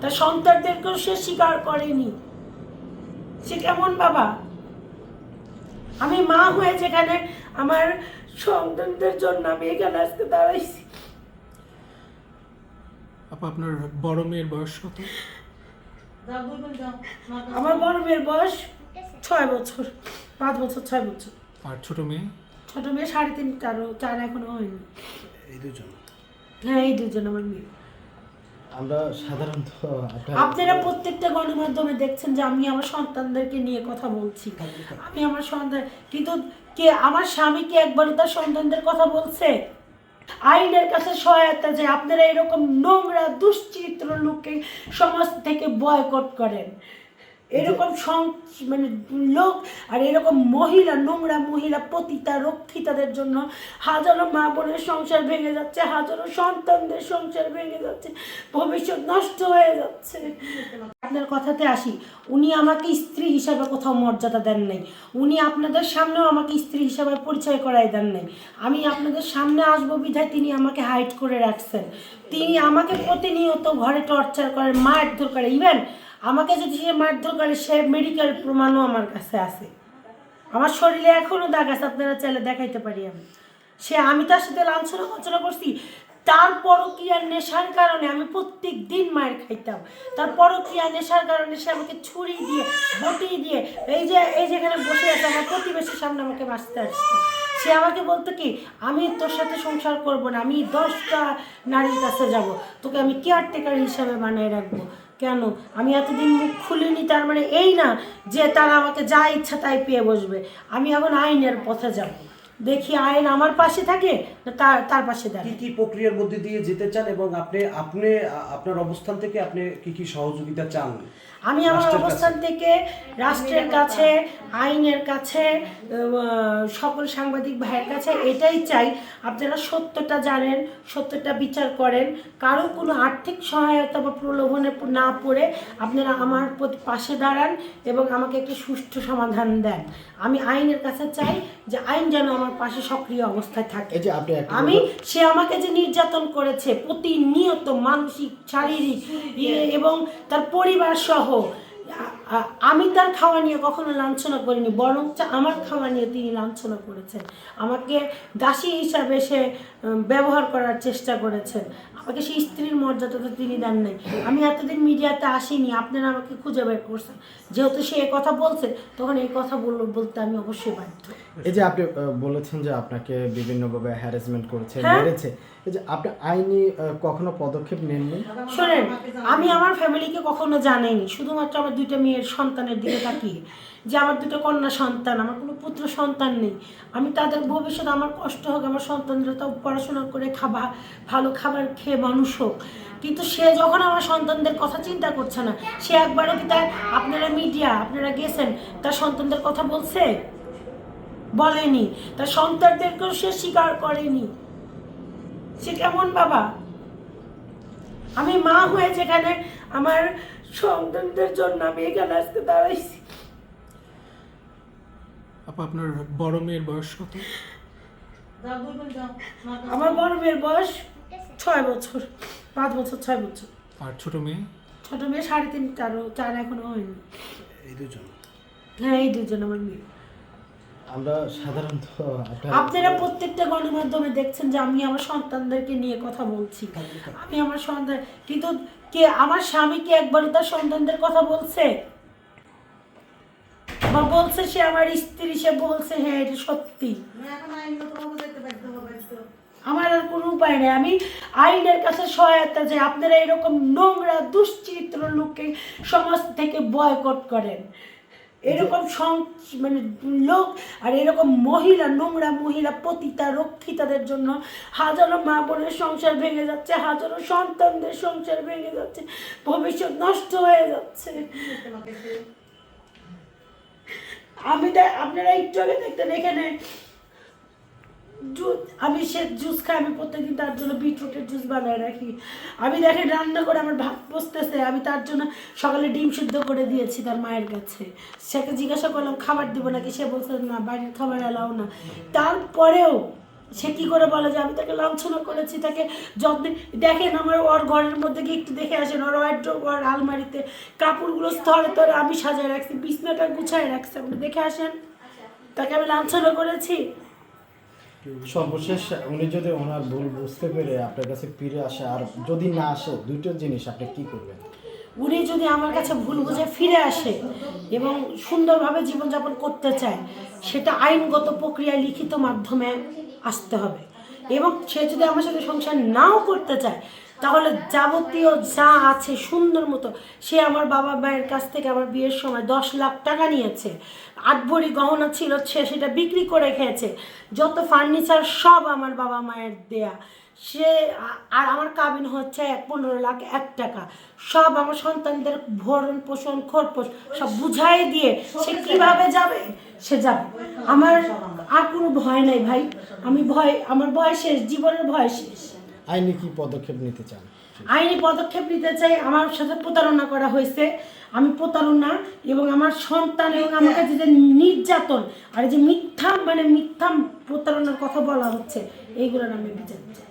তার সন্তানদেরকেও সে স্বীকার করেনি। সে কেমন বাবা? আমি মা হয়ে যেখানে আমার সন্তানদের জন্য আমি এখানে আজকে দাঁড়াইছি। আপা আপনার বড় মেয়ের বয়স কত? আমার বড় মেয়ের বয়স ছয় বছর পাঁচ বছর ছয় বছর। আর ছোট মেয়ে? ছোট মেয়ে সাড়ে তিন চারও চার এখনও হয়নি। এই দুজন? হ্যাঁ এই দুজন আমার মেয়ে। আমরা সাধারণত আপনারা প্রত্যেকটা গণমাধ্যমে দেখছেন যে আমি আমার সন্তানদেরকে নিয়ে কথা বলছি। আমি আমার সন্তান কিন্তু কে আমার স্বামী কি একবারও তার সন্তানদের কথা বলছে? আইনের কাছে সহায়তা যে আপনারা এরকম নোংরা, দুশ্চিত্র লোককে সমাজ থেকে বয়কট করেন। এরকম মানে লোক আর এরকম মহিলা, নোংরা মহিলা, পতিতা, রক্ষিতাদের জন্য হাজারো মা বোনের সংসার ভেঙে যাচ্ছে, হাজারো সন্তানদের সংসার ভেঙে যাচ্ছে, ভবিষ্যৎ নষ্ট হয়ে যাচ্ছে। আপনার কথাতে আসি, উনি আমাকে স্ত্রী হিসাবে কোথাও মর্যাদা দেন নাই। উনি আপনাদের সামনেও আমাকে স্ত্রী হিসাবে পরিচয় করাই দেন নাই। আমি আপনাদের সামনে আসব বিধায় তিনি আমাকে হাইট করে রাখছেন। তিনি আমাকে প্রতিনিয়ত ঘরে টর্চার করেন মারধর করে। ইভেন আমাকে যদি সে মারধর করে, সে মেডিকেল প্রমাণও আমার কাছে আছে। আমার শরীরে এখনও দাগ আছে, আপনারা চাইলে দেখাইতে পারি আমি। সে, আমি তার সাথে লাঞ্ছনা কঞ্চনা করছি। তার পরকীয়ার নেশার কারণে আমি প্রত্যেক দিন মায়ের খাইতাম। তার পরকীয়া নেশার কারণে সে আমাকে ছুরি দিয়ে, বটি দিয়ে, এই যে, এই যেখানে বসে আছে, আমার প্রতিবেশীর সামনে আমাকে বাঁচতে আসতো। সে আমাকে বলতো কি, আমি তোর সাথে সংসার করব না, আমি দশটা নারীর কাছে যাব, তোকে আমি কেয়ারটেকার হিসাবে বানিয়ে রাখব। কেন? আমি এতদিন মুখ খুলিনি, তার মানে এই না যে তারা আমাকে যা ইচ্ছা তাই পেয়ে বসবে। আমি এখন আইনের পথে যাব। দেখি আইন আমার পাশে থাকে না তার তার পাশে কি দাঁড়ায়। কি প্রক্রিয়ার মধ্যে দিয়ে যেতে চান এবং আপনি আপনি আপনার অবস্থান থেকে আপনি কি কি সহযোগিতা চান? আমি আমার অবস্থান থেকে রাষ্ট্রের কাছে আইনের কাছে সকল সাংবাদিক ভাইয়ের কাছে এটাই চাই। আপনারা সত্যটা জানেন সত্যটা বিচার করেন। কারও কোনো আর্থিক সহায়তা বা প্রলোভনে না পড়ে আপনারা আমার প্রতি পাশে দাঁড়ান এবং আমাকে একটি সুষ্ঠু সমাধান দেন। আমি আইনের কাছে চাই যে আইন যেন আমার পাশে সক্রিয় অবস্থায় থাকে। এই যে আপনি আমি সে আমাকে যে নির্যাতন করেছে প্রতিনিয়ত মানসিক শারীরিক এবং তার পরিবার সহ আমি তার খাওয়া নিয়ে কখনো লাঞ্ছনা করিনি বরং আমার খাওয়া নিয়ে তিনি লাঞ্ছনা করেছেন। আমাকে দাসী হিসাবে সে ব্যবহার করার চেষ্টা করেছেন। আমাকে সেই স্ত্রীর মর্যাদা তো তিনি দেন নাই। আমি এতদিন মিডিয়াতে আসিনি আপনারা আমাকে খুঁজে বের করছেন। যেহেতু সে কথা বলছে তখন এই কথা বলব বলতে আমি অবশ্যই বাধ্য। এই যে আপনি বলেছেন যে আপনাকে বিভিন্নভাবে হ্যারাসমেন্ট করেছে হ্যাঁ। মেরেছে। এই যে আপনি আইনি কখনো পদক্ষেপ নেননি? শোনেন আমি আমার ফ্যামিলিকে কখনো জানাইনি। শুধুমাত্র আমার দুইটা মেয়ের সন্তানের দিকে তাকিয়ে। যে আমার দুটো কন্যা সন্তান আমার কোনো পুত্র সন্তান নেই। আমি তাদের ভবিষ্যৎ আমার কষ্ট হোক, আমার সন্তানরা তো পড়াশোনা করে খাবার ভালো খাবার খেয়ে মানুষ হোক। কিন্তু সে যখন আমার সন্তানদের কথা চিন্তা করছে না, সে একবারও কি তার, আপনারা মিডিয়া আপনারা গেছেন, তার সন্তানদের কথা বলছে? বলেনি। তার সন্তানদেরকেও সে স্বীকার করেনি। সে কেমন বাবা? আমি মা হয়ে যেখানে আমার সন্তানদের জন্য আমি এখানে আজকে দাঁড়াইছি। আপা আপনার বড় মেয়ের বয়স কত? আমার বড় মেয়ের বয়স ছয় বছর পাঁচ বছর ছয় বছর। আর ছোট মেয়ে? ছোট মেয়ে সাড়ে তিন চারও চার এখনও হয়নি। এই দুজন? হ্যাঁ এই দুজন আমার মেয়ে। আমরা সাধারণত আপনার প্রত্যেকটা গণমাধ্যমে দেখছেন যে আমি আমার সন্তানদেরকে নিয়ে কথা বলছি। আমি আমার সন্তান কিন্তু কে আমার স্বামী কি একবারও তার সন্তানদের কথা বলছে? বলছে সে আমার স্ত্রী সে বলছে হ্যাঁ এটা সত্যি। আমার আর কোনো উপায় নেই। আমি আইনের কাছে সহায়তা যে আপনারা এরকম নোংরা দুশ্চিত্র লোককে সমাজ থেকে বয়কট করেন। এরকম সং- মানে লোক আর এরকম মহিলা নোংরা মহিলা পতিতা রক্ষিতাদের জন্য হাজারো মা বোনের সংসার ভেঙে যাচ্ছে হাজারো সন্তানদের সংসার ভেঙে যাচ্ছে ভবিষ্যৎ নষ্ট হয়ে যাচ্ছে। আমি আপনারা একটু আগে দেখতেন এখানে আমি সে জুস খাই, আমি প্রত্যেকদিন তার জন্য বিটরুটের জুস বানায় রাখি। আমি দেখেন রান্না করে আমার ভাত বসতেছে আমি তার জন্য সকালে ডিম সিদ্ধ করে দিয়েছি তার মায়ের কাছে। সেকে জিজ্ঞাসা করলাম, খাবার দিব নাকি? সে বলছে, না বাড়ির খাবার এলাও না। তারপরেও সে কি করে বলে যে আমি তাকে লাঞ্ছনা করেছি তাকে যত্নে দেখেন আমার ওর ঘরের মধ্যে গিয়ে একটু দেখে আসেন ওর ওয়ার্ড্রোব ওর আলমারিতে কাপড়গুলো স্তরে স্তরে আমি সাজায় রাখছি বিছনাটা গুছায় রাখছি আপনি দেখে আসেন। তাকে আমি লাঞ্ছনা করেছি। সর্বশেষ উনি যদি ওনার ভুল বুঝতে পেরে আপনার কাছে ফিরে আসে আর যদি না আসে দুটো জিনিস আপনি কি করবেন? উনি যদি আমার কাছে ভুল বুঝে ফিরে আসে এবং সুন্দরভাবে জীবনযাপন করতে চায় সেটা আইনগত প্রক্রিয়ায় লিখিত মাধ্যমে আসতে হবে। এবং সে যদি আমার সাথে সংসার নাও করতে চায়, তাহলে যাবতীয় যা আছে সুন্দর মতো সে আমার বাবা মায়ের কাছ থেকে আমার বিয়ের সময় দশ লাখ টাকা নিয়েছে। আট ভরি গহনা ছিল, সে সেটা বিক্রি করে খেয়েছে। যত ফার্নিচার সব আমার বাবা মায়ের দেয়া। সে আর আমার কাবিন হচ্ছে এক পনেরো লাখ এক টাকা। সব আমার সন্তানদের ভরণ পোষণ খরপোষ সব বুঝাই দিয়ে সে কীভাবে যাবে? সে যাবে। আমার আর কোনো ভয় নাই ভাই। আমি ভয় আমার ভয় শেষ জীবনের ভয় শেষ। আইনি কি পদক্ষেপ নিতে চান? আইনি পদক্ষেপ নিতে চাই আমার সাথে প্রতারণা করা হয়েছে। আমি প্রতারণা এবং আমার সন্তান এবং আমাকে যে নির্যাতন আর যে মিথ্যা মানে মিথ্যা প্রতারণার কথা বলা হচ্ছে এইগুলোর আমি বিচার চাই।